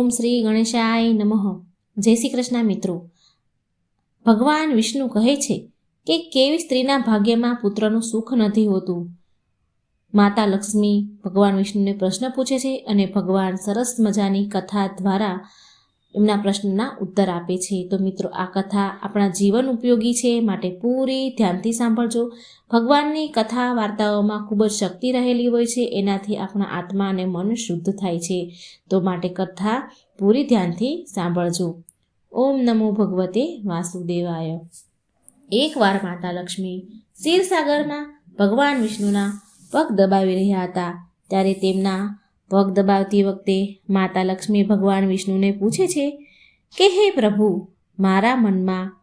ઓમ શ્રી ગણેશાય નમઃ. જય શ્રી કૃષ્ણ મિત્રો. ભગવાન વિષ્ણુ કહે છે કે કેવી સ્ત્રીના ભાગ્યમાં પુત્રનું સુખ નથી હોતું? માતા લક્ષ્મી ભગવાન વિષ્ણુને પ્રશ્ન પૂછે છે અને ભગવાન સરસ મજાની કથા દ્વારા એમના પ્રશ્નના ઉત્તર આપે છે. તો મિત્રો, આ કથા આપણા જીવન ઉપયોગી છે માટે પૂરી ધ્યાનથી સાંભળજો. ભગવાનની કથા વાર્તાઓમાં ખૂબ જ શક્તિ રહેલી હોય છે, એનાથી આપણા આત્મા અને મન શુદ્ધ થાય છે. તો માટે કથા પૂરી ધ્યાનથી સાંભળજો. ઓમ નમો ભગવતે વાસુદેવાય. એકવાર માતા લક્ષ્મી ક્ષીરસાગરમાં ભગવાન વિષ્ણુના પગ દબાવી રહ્યા હતા. ત્યારે તેમના પગ દબાવતી વખતે માતા લક્ષ્મી ભગવાન વિષ્ણુને પૂછે છે કે, હે પ્રભુ, મારા મનમાં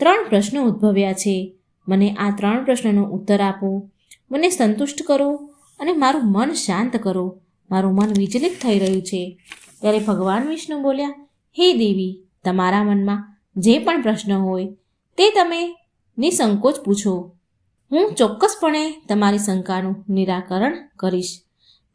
ત્રણ પ્રશ્નો ઉદ્ભવ્યા છે. મને આ ત્રણ પ્રશ્નનો ઉત્તર આપો. મને સંતુષ્ટ કરો અને મારું મન શાંત કરો. મારું મન વિચલિત થઈ રહ્યું છે. ત્યારે ભગવાન વિષ્ણુ બોલ્યા, હે દેવી, તમારા મનમાં જે પણ પ્રશ્ન હોય તે તમે નિસંકોચ પૂછો. હું ચોક્કસપણે તમારી શંકાનું નિરાકરણ કરીશ.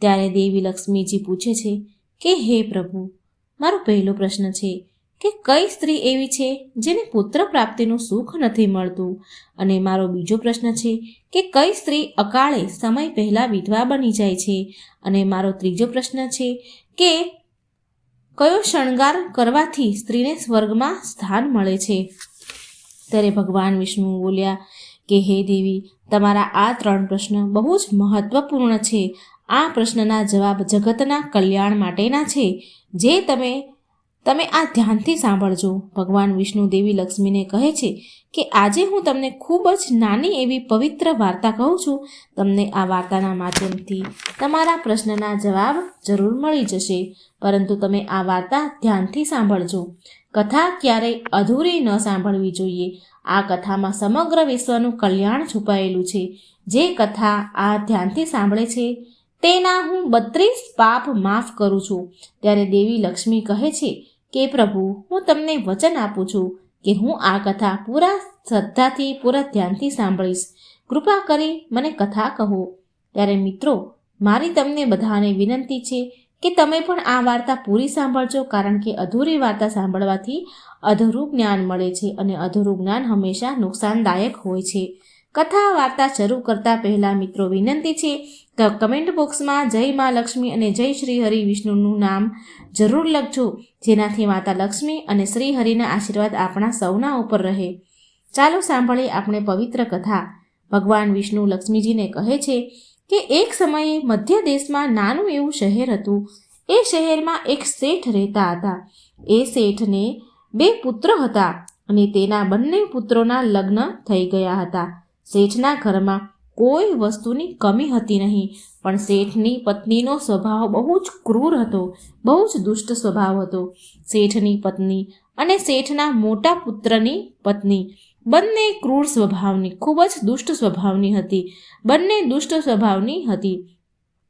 ત્યારે દેવી લક્ષ્મીજી પૂછે છે કે, હે પ્રભુ, મારો પહેલો પ્રશ્ન છે કે કઈ સ્ત્રી એવી છે જેને પુત્ર પ્રાપ્તિનું સુખ નથી મળતું? અને મારો બીજો પ્રશ્ન છે કે કઈ સ્ત્રી અકાળે સમય પહેલાં વિધવા બની જાય છે? અને મારો ત્રીજો પ્રશ્ન છે કે કયો શણગાર કરવાથી સ્ત્રીને સ્વર્ગમાં સ્થાન મળે છે? ત્યારે ભગવાન વિષ્ણુ બોલ્યા કે, હે દેવી, તમારા આ ત્રણ પ્રશ્ન બહુ જ મહત્વપૂર્ણ છે આ પ્રશ્નના જવાબ જગતના કલ્યાણ માટેના છે, જે તમે તમે આ ધ્યાનથી સાંભળજો. ભગવાન વિષ્ણુ દેવી લક્ષ્મીને કહે છે કે, આજે હું તમને ખૂબ જ નાની એવી પવિત્ર વાર્તા કહું છું. તમને આ વાર્તાના માધ્યમથી તમારા પ્રશ્નના જવાબ જરૂર મળી જશે. પરંતુ તમે આ વાર્તા ધ્યાનથી સાંભળજો. કથા ક્યારેય અધૂરી ન સાંભળવી જોઈએ. આ કથામાં સમગ્ર વિશ્વનું કલ્યાણ છુપાયેલું છે. જે કથા આ ધ્યાનથી સાંભળે છે તેના હું બત્રીસ પાપ માફ કરું છું. ત્યારે દેવી લક્ષ્મી કહે છે કે, પ્રભુ, હું તમને વચન આપું છું કે હું આ કથા પૂરા શ્રદ્ધાથી, પૂરા ધ્યાનથી સાંભળીશ. કૃપા કરી મને કથા કહો. ત્યારે મિત્રો, મારી તમને બધાને વિનંતી છે કે તમે પણ આ વાર્તા પૂરી સાંભળજો, કારણ કે અધૂરી વાર્તા સાંભળવાથી અધૂરું જ્ઞાન મળે છે અને અધૂરું જ્ઞાન હંમેશા નુકસાનદાયક હોય છે. કથા વાર્તા શરૂ કરતા પહેલા મિત્રો વિનંતી છે તો કમેન્ટ બોક્સમાં જય મા લક્ષ્મી અને જય શ્રી હરિ વિષ્ણુનું નામ જરૂર લખજો, જેનાથી માતા લક્ષ્મી અને શ્રી હરિના આશીર્વાદ આપણા સૌના ઉપર રહે. ચાલો સાંભળીએ આપણે પવિત્ર કથા. ભગવાન વિષ્ણુ લક્ષ્મીજીને કહે છે કે એક સમયે મધ્ય દેશમાં નાનું એવું શહેર હતું. એ શહેરમાં એક શેઠ રહેતા હતા. એ શેઠને બે પુત્ર હતા અને તેના બંને પુત્રોના લગ્ન થઈ ગયા હતા. શેઠના ઘરમાં કોઈ વસ્તુની કમી હતી નહીં, પણ શેઠની પત્નીનો સ્વભાવ બહુ જ ક્રૂર હતો, બહુ જ દુષ્ટ સ્વભાવ હતો. શેઠની પત્ની અને શેઠના મોટા પુત્રની પત્ની બંને ક્રૂર સ્વભાવની, ખૂબ જ દુષ્ટ સ્વભાવની હતી, બંને દુષ્ટ સ્વભાવની હતી.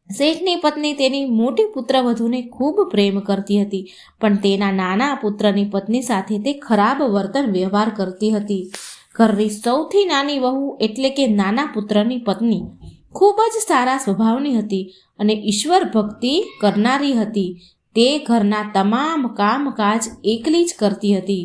શેઠની પત્ની તેની મોટી પુત્રવધૂને ખૂબ પ્રેમ કરતી હતી, પણ તેના નાના પુત્રની પત્ની સાથે તે ખરાબ વર્તન વ્યવહાર કરતી હતી. ઘરની સૌથી નાની વહુ એટલે કે નાના પુત્રની પત્ની. ખૂબ જ સારા સ્વભાવની હતી અને ઈશ્વર ભક્તિ કરનારી હતી. તે ઘરના તમામ કામકાજ એકલી જ કરતી હતી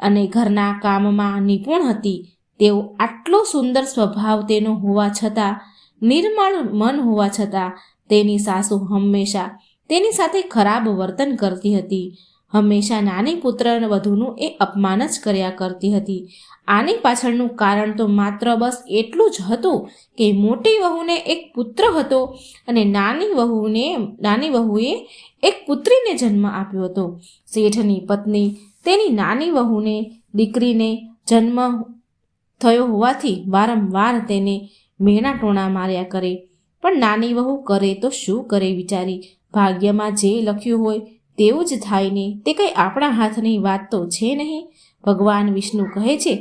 અને ઘરના કામમાં નિપુણ હતી. તેઓ આટલો સુંદર સ્વભાવ તેનો હોવા છતાં, નિર્મળ મન હોવા છતાં તેની સાસુ હંમેશા તેની સાથે ખરાબ વર્તન કરતી હતી. હંમેશા નાની પુત્ર વધુનું એ અપમાન જ કર્યા કરતી હતી. આની પાછળનું કારણ તો માત્ર બસ એટલું જ હતું કે મોટી વહુને એક પુત્ર હતો અને નાની વહુને, નાની વહુએ એક પુત્રીને જન્મ આપ્યો હતો. શેઠની પત્ની તેની નાની વહુને, દીકરીને જન્મ થયો હોવાથી વારંવાર તેને મેણા ટોણા માર્યા કરે. પણ નાની વહુ કરે તો શું કરે વિચારી? ભાગ્યમાં જે લખ્યું હોય તેવું જ થાય ને તે કંઈ આપણા હાથની વાત તો છે નહીં. ભગવાન વિષ્ણુ કહે છે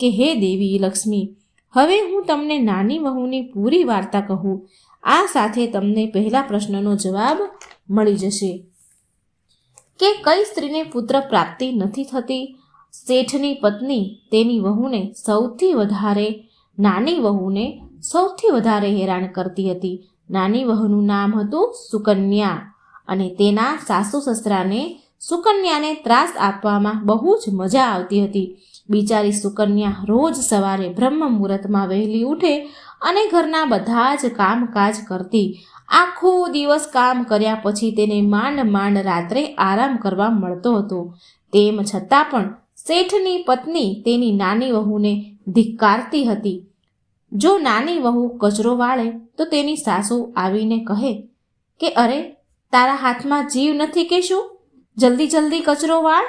કે, હે દેવી લક્ષ્મી, હવે હું તમને નાની વહુની પૂરી વાર્તા કહું. આ સાથે તમને પહેલા પ્રશ્નનો જવાબ મળી જશે. કે કઈ સ્ત્રીને પુત્ર પ્રાપ્તિ નથી થતી? શેઠની પત્ની તેની વહુને સૌથી વધારે, નાની વહુને સૌથી વધારે હેરાન કરતી હતી. નાની વહુનું નામ હતું સુકન્યા. અને તેના સાસુ સસરાને સુકન્યાને ત્રાસ આપવામાં બહુ જ મજા આવતી હતી. બિચારી સુકન્યા રોજ સવારે બ્રહ્મ મુહૂર્તમાં વહેલી ઉઠે અને ઘરના બધા જ કામકાજ કરતી. આખો દિવસ કામ કર્યા પછી તેને માંડ માંડ રાત્રે આરામ કરવા મળતો હતો. તેમ છતાં પણ શેઠની પત્ની તેની નાની વહુને ધિક્કારતી હતી. જો નાની વહુ કચરો વાળે તો તેની સાસુ આવીને કહે કે, અરે તારા હાથમાં જીવ નથી કે શું? જલ્દી જલ્દી કચરો વાળ.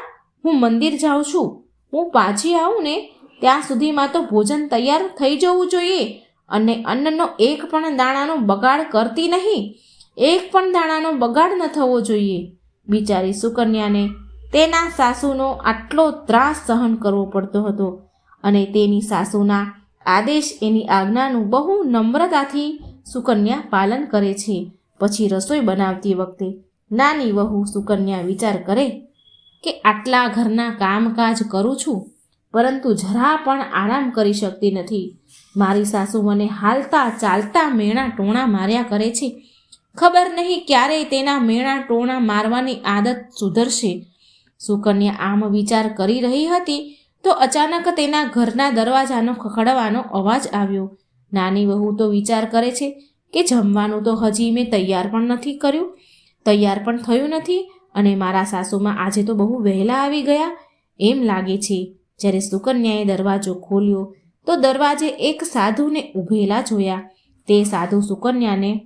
હું મંદિર જાઉં છું. હું પાછી આવું ને ત્યાં સુધીમાં તો ભોજન તૈયાર થઈ જવું જોઈએ. અને અન્નનો એક પણ દાણાનો બગાડ કરતી નહીં. એક પણ દાણાનો બગાડ ન થવો જોઈએ. બિચારી સુકન્યાને તેના સાસુનો આટલો ત્રાસ સહન કરવો પડતો હતો અને તેની સાસુના આદેશ એની આજ્ઞાનું બહુ નમ્રતાથી સુકન્યા પાલન કરે છે. પછી રસોઈ બનાવતી વખતે નાની વહુ સુકન્યા વિચાર કરે કે આટલા ઘરના કામકાજ કરું છું, પરંતુ જરા પણ આરામ કરી શકતી નથી. મારી સાસુ મને હાલતા ચાલતા મેણા ટોણા માર્યા કરે છે. ખબર નહીં ક્યારે તેના મેણા ટોણા મારવાની આદત સુધરશે. સુકન્યા આમ વિચાર કરી રહી હતી તો અચાનક તેના ઘરના દરવાજાનો ખખડવાનો અવાજ આવ્યો. નાની વહુ તો વિચાર કરે છે કે જમવાનું તો હજી મેં તૈયાર પણ નથી કર્યું, તૈયાર પણ થયું નથી અને મારા સાસુમાં આજે તો બહુ વહેલા આવી ગયા. એમ લાગે છે, જ્યારે સુકન્યાએ દરવાજો ખોલ્યો, તો દરવાજે એક સાધુને ઊભેલા જોયા. તે સાધુ સુકન્યાને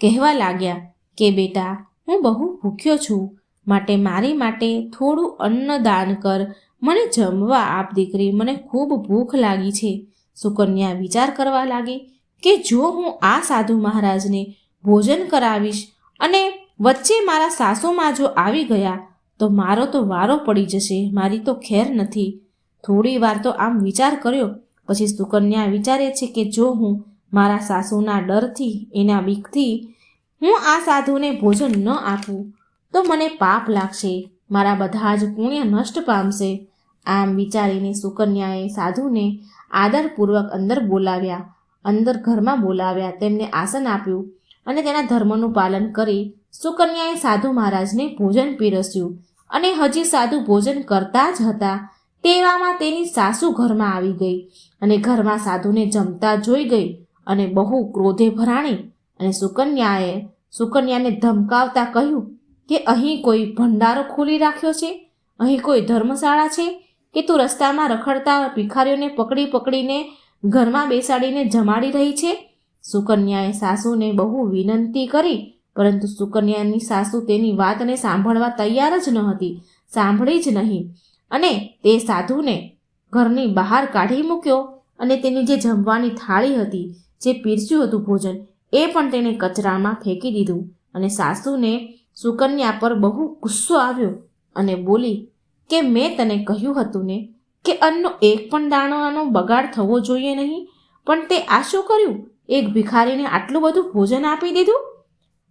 કહેવા લાગ્યા કે, બેટા, હું બહુ ભૂખ્યો છું, માટે મારી માટે થોડું અન્ન દાન કર. મને જમવા આપ દીકરી, મને ખૂબ ભૂખ લાગી છે. સુકન્યા વિચાર કરવા લાગી કે જો હું આ સાધુ મહારાજને ભોજન કરાવીશ અને વચ્ચે મારા સાસુમાં જો આવી ગયા, તો મારો તો વારો પડી જશે, મારી તો ખેર નથી. થોડી વાર તો આમ વિચાર કર્યો, પછી સુકન્યા વિચારે છે કે જો હું મારા સાસુના ડરથી, એના બીકથી હું આ સાધુને ભોજન ન આપું, તો મને પાપ લાગશે, મારા બધા જ પુણ્ય નષ્ટ પામશે. આમ વિચારીને સુકન્યાએ સાધુને આદરપૂર્વક અંદર બોલાવ્યા. અંદર ઘરમાં બોલાવ્યા, તેમને આસન આપ્યું અને તેના ધર્મનું પાલન કરી સુકન્યાએ સાધુ મહારાજને ભોજન પીરસ્યું અને હજી સાધુ ભોજન કરતા જ હતા તેવામાં તેની સાસુ ઘરમાં આવી ગઈ અને ઘરમાં સાધુને જમતા જોઈ ગઈ અને બહુ ક્રોધે ભરાણી અને સુકન્યાએ, સુકન્યાને ધમકાવતા કહ્યું કે અહીં કોઈ ભંડારો ખોલી રાખ્યો છે? અહીં કોઈ ધર્મશાળા છે કે તું રસ્તામાં રખડતા ભિખારીઓને પકડી પકડીને ઘરમાં બેસાડીને જમાડી રહી છે. સુકન્યાએ સાસુને બહુ વિનંતી કરી, પરંતુ સુકન્યાની સાસુ તેની વાતને સાંભળવા તૈયાર જ ન હતી, સાંભળી જ નહીં. અને તે સાધુને ઘરની બહાર કાઢી મૂક્યો અને તેની જે જમવાની થાળી હતી, જે પીરસ્યું હતું ભોજન, એ પણ તેણે કચરામાં ફેંકી દીધું. અને સાસુને સુકન્યા પર બહુ ગુસ્સો આવ્યો અને બોલી, કે મેં તને કહ્યું હતું ને કે અન્નનો એક પણ દાણાનો બગાડ થવો જોઈએ નહીં? પણ તે આ શું કર્યું? એક ભિખારીને આટલું બધું ભોજન આપી દીધું?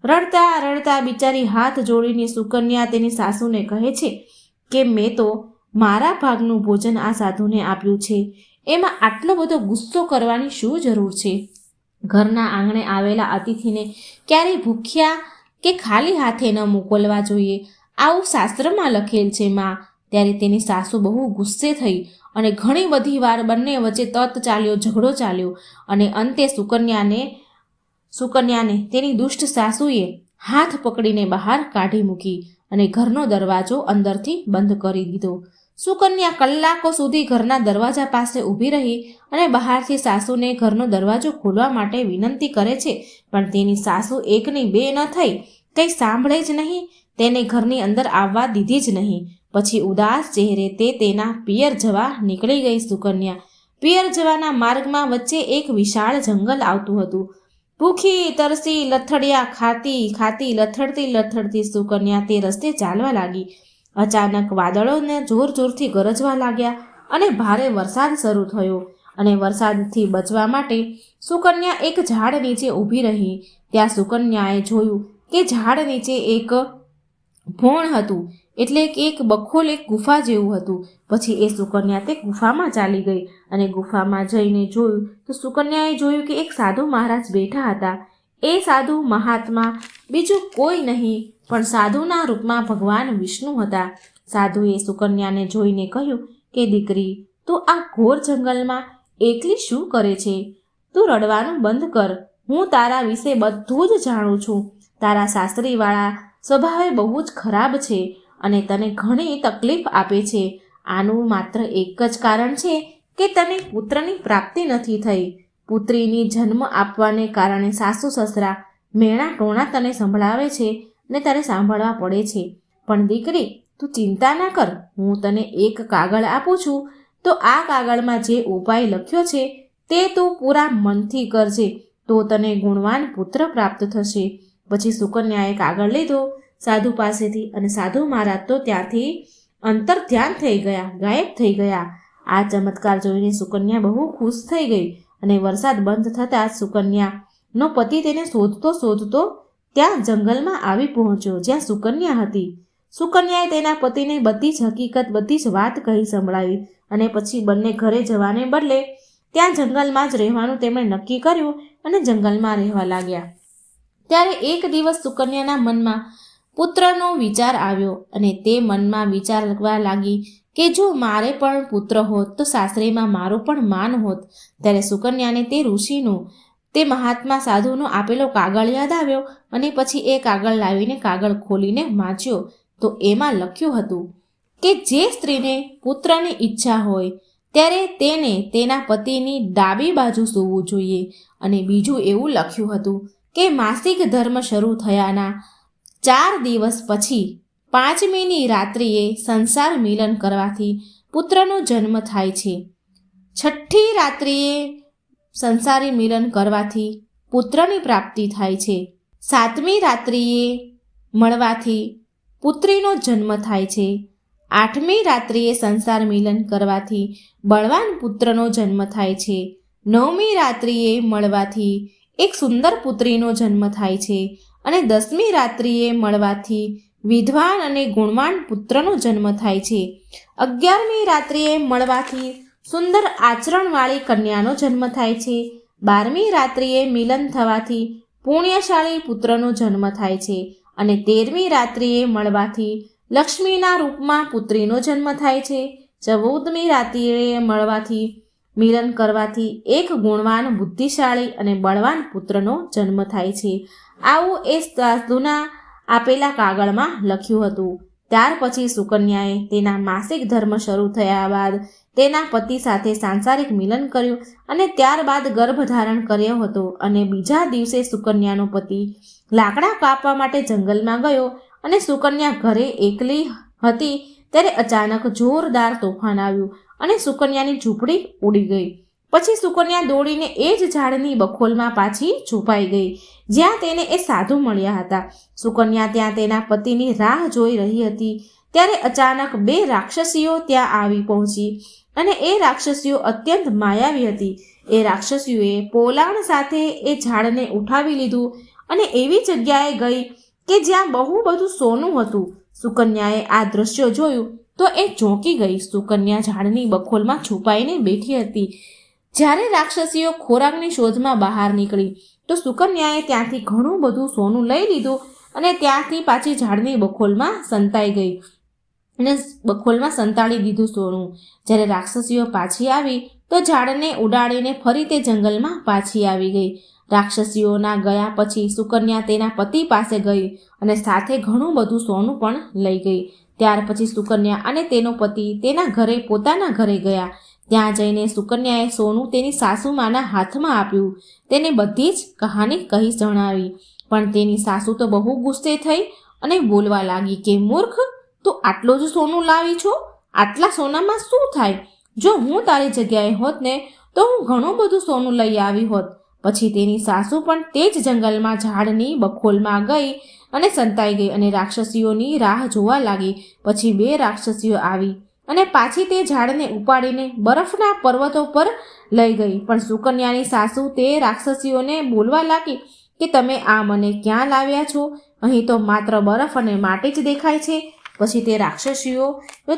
રડતા રડતા બિચારી હાથ જોડીને સુકન્યા તેની સાસુને કહે છે કે, મેં તો મારા ભાગનું ભોજન આ સાધુને આપ્યું છે. એમાં આટલો બધો ગુસ્સો કરવાની શું જરૂર છે? ઘરના આંગણે આવેલા અતિથિને ક્યારેય ભૂખ્યા કે ખાલી હાથે ન મોકલવા જોઈએ. આવું શાસ્ત્રમાં લખેલ છે, માં ત્યારે તેની સાસુ બહુ ગુસ્સે થઈ અને ઘણી બધી વાર બંને વચ્ચે તત ચાલ્યો, ઝઘડો ચાલ્યો અને અંતે સુકન્યાને સુકન્યાને તેની દુષ્ટ સાસુએ હાથ પકડીને બહાર કાઢી મૂકી અને ઘરનો દરવાજો અંદરથી બંધ કરી દીધો. સુકન્યા કલાકો સુધી ઘરના દરવાજા પાસે ઊભી રહી અને બહારથી સાસુને ઘરનો દરવાજો ખોલવા માટે વિનંતી કરે છે, પણ તેની સાસુ એકની બે ન થઈ, કંઈ સાંભળે જ નહીં, તેને ઘરની અંદર આવવા દીધી જ નહીં. પછી ઉદાસ ચહેરે તે તેના પિયર જવા નીકળી ગઈ સુકન્યા. પિયર જવાના માર્ગમાં વચ્ચે એક વિશાળ જંગલ આવતું હતું. ભૂખી, તરસી, લથડિયા, ખાતી ખાતી, લથડતી લથડતી સુકન્યા તે રસ્તે ચાલવા લાગી. અચાનક વાદળોને જોર જોરથી ગરજવા લાગ્યા અને ભારે વરસાદ શરૂ થયો અને વરસાદથી બચવા માટે સુકન્યા એક ઝાડ નીચે ઊભી રહી. ત્યાં સુકન્યાએ જોયું કે ઝાડ નીચે એક ભોણ હતું. એટલે કે એક બખોલ એક ગુફા જેવું હતું. પછી એ સુકન્યા તે ગુફામાં ચાલી ગઈ અને ગુફામાં જઈને જોયું તો સુકન્યાએ જોયું કે એક સાધુ મહારાજ બેઠા હતા. એ સાધુ મહાત્મા બીજું કોઈ નહીં, પણ સાધુના રૂપમાં ભગવાન વિષ્ણુ હતા. સાધુએ સુકન્યાને જોઈને કહ્યું કે દીકરી, તું આ ઘોર જંગલમાં એકલી શું કરે છે? તું રડવાનું બંધ કર. હું તારા વિશે બધું જ જાણું છું. તારા સાસરીવાળા સ્વભાવે બહુ જ ખરાબ છે. અને તને ઘણી તકલીફ આપે છે. આનું માત્ર એક જ કારણ છે કે તને પુત્રની પ્રાપ્તિ નથી થઈ. પુત્રીની જન્મ આપવાને કારણે સાસુ સસરા મેણા ટોણા તને સંભળાવે છે ને તારે સાંભળવા પડે છે. પણ દીકરી, તું ચિંતા ના કર. હું તને એક કાગળ આપું છું. તો આ કાગળમાં જે ઉપાય લખ્યો છે તે તું પૂરા મનથી કરજે. તો તને ગુણવાન પુત્ર પ્રાપ્ત થશે. પછી સુકન્યાએ કાગળ લીધો. સાધુ પાસેથી અને સાધુ મહારાજ તો ત્યાંથી અંતર ધ્યાન થઈ ગયા, ગાયબ થઈ ગયા. આ ચમત્કાર જોઈને સુકન્યા બહુ ખુશ થઈ ગઈ અને વરસાદ બંધ થતાં સુકન્યાનો પતિ તેને શોધતો શોધતો ત્યાં જંગલમાં આવી પહોંચ્યો, જ્યાં સુકન્યા હતી. સુકન્યાએ તેના પતિને બધી જ હકીકત, બધી જ વાત કહી સંભળાવી અને પછી બંને ઘરે જવાને બદલે ત્યાં જંગલમાં જ રહેવાનું તેમણે નક્કી કર્યું અને જંગલમાં રહેવા લાગ્યા. ત્યારે એક દિવસ સુકન્યાના મનમાં પુત્રનો વિચાર આવ્યો અને તે મનમાં વિચારવા લાગી કે જો મારે પણ પુત્ર હોત તો સાસરીમાં મારું પણ માન હોત. ત્યારે સુકન્યાને તે ઋષિનું, તે મહાત્મા સાધુનો આપેલો કાગળ યાદ આવ્યો અને પછી એ કાગળ લાવીને કાગળ ખોલીને વાંચ્યો. તો એમાં લખ્યું હતું કે જે સ્ત્રીને પુત્રની ઈચ્છા હોય ત્યારે તેને તેના પતિની ડાબી બાજુ સૂવું જોઈએ. અને બીજું એવું લખ્યું હતું કે માસિક ધર્મ શરૂ થયાના ચાર દિવસ પછી પાંચમીની રાત્રિએ સંસાર મિલન કરવાથી પુત્રનો જન્મ થાય છે. છઠ્ઠી રાત્રિએ સંસારી મિલન કરવાથી પુત્રની પ્રાપ્તિ થાય છે. સાતમી રાત્રિએ મળવાથી પુત્રીનો જન્મ થાય છે. આઠમી રાત્રિએ સંસાર મિલન કરવાથી બળવાન પુત્રનો જન્મ થાય છે. નવમી રાત્રિએ મળવાથી એક સુંદર પુત્રીનો જન્મ થાય છે. અને દસમી રાત્રિએ મળવાથી વિદ્વાન અને ગુણવાન પુત્રનો જન્મ થાય છે. અગિયારમી રાત્રિએ મળવાથી સુંદર આચરણવાળી કન્યાનો જન્મ થાય છે. બારમી રાત્રિએ મિલન થવાથી પુણ્યશાળી પુત્રનો જન્મ થાય છે. અને તેરમી રાત્રિએ મળવાથી લક્ષ્મીના રૂપમાં પુત્રીનો જન્મ થાય છે. ચૌદમી રાત્રિએ મળવાથી મિલન કરવાથી એક ગુણવાન બુદ્ધિશાળી અને બળવાન પુત્રનો જન્મ થાય છે. આવું એ સાધુના આપેલા કાગળમાં લખ્યું હતું. ત્યાર પછી સુકન્યાએ તેના માસિક ધર્મ શરૂ થયા બાદ તેના પતિ સાથે સાંસારિક મિલન કર્યું અને ત્યારબાદ ગર્ભધારણ કર્યો હતો અને બીજા દિવસે સુકન્યાનો પતિ લાકડા કાપવા માટે જંગલમાં ગયો અને સુકન્યા ઘરે એકલી હતી ત્યારે અચાનક જોરદાર તોફાન આવ્યું અને સુકન્યાની ઝૂંપડી ઉડી ગઈ. પછી સુકન્યા દોડીને એ જ ઝાડની બખોલમાં પાછી છુપાઈ ગઈ. જ્યાં તેને એ સાધુ મળ્યા હતા. સુકન્યા ત્યાં તેના પતિની રાહ જોઈ રહી હતી. ત્યારે અચાનક બે રાક્ષસીઓ ત્યાં આવી પહોંચી અને એ રાક્ષસીઓ અત્યંત માયાવી હતી. એ રાક્ષસીઓએ પોલાણ સાથે એ ઝાડને ઉઠાવી લીધું અને એવી જગ્યાએ ગઈ કે જ્યાં બહુ બધું સોનું હતું. સુકન્યાએ આ દ્રશ્ય જોયું તો એ ચોંકી ગઈ. સુકન્યા ઝાડની બખોલમાં છુપાઈને બેઠી હતી. જ્યારે રાક્ષસીઓ ખોરાકની શોધમાં બહાર નીકળી, તો સુકન્યાએ ત્યાંથી ઘણું બધું સોનું લઈ લીધું અને ત્યાંથી પાછી ઝાડની બખોલમાં સંતાઈ ગઈ અને બખોલમાં સંતાડી દીધું સોનું. જ્યારે રાક્ષસીઓ પાછી આવી, તો ઝાડને ઉડાડીને ફરી તે જંગલમાં પાછી આવી ગઈ. રાક્ષસીઓના ગયા પછી સુકન્યા તેના પતિ પાસે ગઈ અને સાથે ઘણું બધું સોનું પણ લઈ ગઈ. ત્યાર પછી સુકન્યા અને તેનો પતિ તેના ઘરે, પોતાના ઘરે ગયા. ત્યાં જઈને સુકન્યાએ સોનું તેની સાસુમાના હાથમાં આપ્યું. તેને બધી જ કહાની કહી જણાવી. પણ તેની સાસુ તો બહુ ગુસ્સે થઈ અને બોલવા લાગી કે, મૂર્ખ, તું આટલો જ સોનું લાવી છો? આટલા સોનામાં શું થાય? જો હું તારી જગ્યાએ હોત ને, તો હું ઘણું બધું સોનું લઈ આવી હોત. પછી તેની સાસુ પણ તે જ જંગલમાં ઝાડની બખોલમાં ગઈ અને સંતાઈ ગઈ અને રાક્ષસીઓની રાહ જોવા લાગી. પછી બે રાક્ષસીઓ આવી. અને પાછી તે ઝાડને ઉપાડીને બરફના પર્વતો પર લઈ ગઈ. પણ સુકન્યાની સાસુ તે રાક્ષસીઓને બોલવા લાગી કે તમે આ મને ક્યાં લાવ્યા છો? અહીં તો માત્ર બરફ અને માટી જ દેખાય છે. પછી તે રાક્ષસીઓ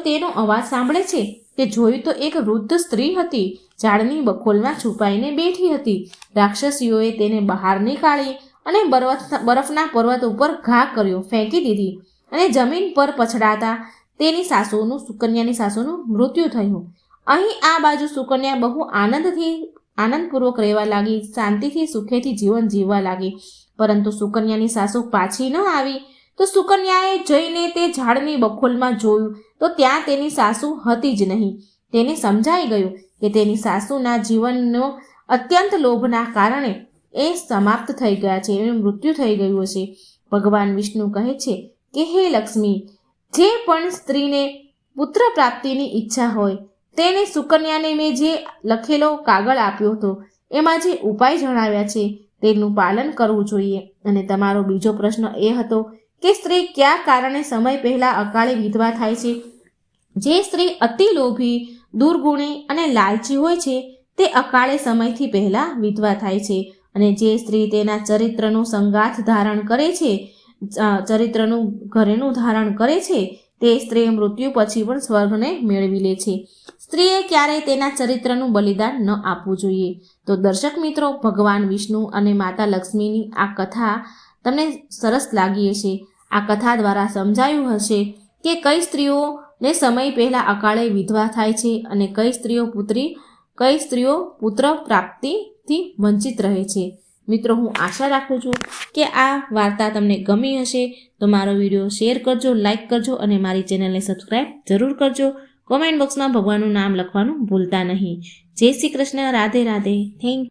તેનો અવાજ સાંભળે છે તે જોયું તો એક વૃદ્ધ સ્ત્રી હતી, ઝાડની બખોલમાં છુપાઈને બેઠી હતી. રાક્ષસીઓએ તેને બહાર નીકાળી અને બરફ બરફના પર્વત ઉપર ઘા કર્યો, ફેંકી દીધી અને જમીન પર પછડાતા તેની સાસુનું, સુકન્યાની સાસુનું મૃત્યુ થયું. અહીં આ બાજુ સુકન્યા બહુ આનંદથી, આનંદપૂર્વક રહેવા લાગી, શાંતિથી, સુખેથી જીવન જીવવા લાગી. પરંતુ સુકન્યાની સાસુ પાછી ન આવી. તો સુકન્યાએ જઈને તે ઝાડની બખોલમાં જોયું. તો ત્યાં તેની સાસુ હતી જ નહીં. તેને સમજાઈ ગયું કે તેની સાસુના જીવનનો અત્યંત લોભના કારણે એ સમાપ્ત થઈ ગયા છે, એનું મૃત્યુ થઈ ગયું છે ભગવાન વિષ્ણુ કહે છે કે, હે લક્ષ્મી જે પણ સ્ત્રીને પુત્ર પ્રાપ્તિની ઈચ્છા હોય, તેને સુકન્યાને મેં જે લખેલો કાગળ આપ્યો હતો, એમાં જે ઉપાય જણાવ્યા છે, તેનું પાલન કરવું જોઈએ. અને તમારો બીજો પ્રશ્ન એ હતો કે સ્ત્રી કયા કારણે સમય પહેલાં અકાળે વિધવા થાય છે? જે સ્ત્રી અતિ લોભી, દુર્ગુણી અને લાલચી હોય છે, તે અકાળે સમયથી પહેલાં વિધવા થાય છે. અને જે સ્ત્રી તેના ચરિત્રનો સંગાથ ધારણ કરે છે ચરિત્રનું ઘરેનું ધારણ કરે છે, તે સ્ત્રી મૃત્યુ પછી પણ સ્વર્ગને મેળવી લે છે. સ્ત્રીએ ક્યારેય તેના ચરિત્રનું બલિદાન ન આપવું જોઈએ. તો દર્શક મિત્રો, ભગવાન વિષ્ણુ અને માતા લક્ષ્મીની આ કથા તમને સરસ લાગી હશે. આ કથા દ્વારા સમજાયું હશે કે કઈ સ્ત્રીઓને સમય પહેલાં અકાળે વિધવા થાય છે અને કઈ સ્ત્રીઓ પુત્રી, કઈ સ્ત્રીઓ પુત્ર પ્રાપ્તિથી વંચિત રહે છે. મિત્રો, હું આશા રાખું છું કે આ વાર્તા તમને ગમી હશે. તો મારો વીડિયો શેર કરજો લાઇક કરજો અને મારી ચેનલને સબસ્ક્રાઈબ જરૂર કરજો. કોમેન્ટ બોક્સમાં ભગવાનનું નામ લખવાનું ભૂલતા નહીં. જય શ્રી કૃષ્ણ, રાધે રાધે. થેન્ક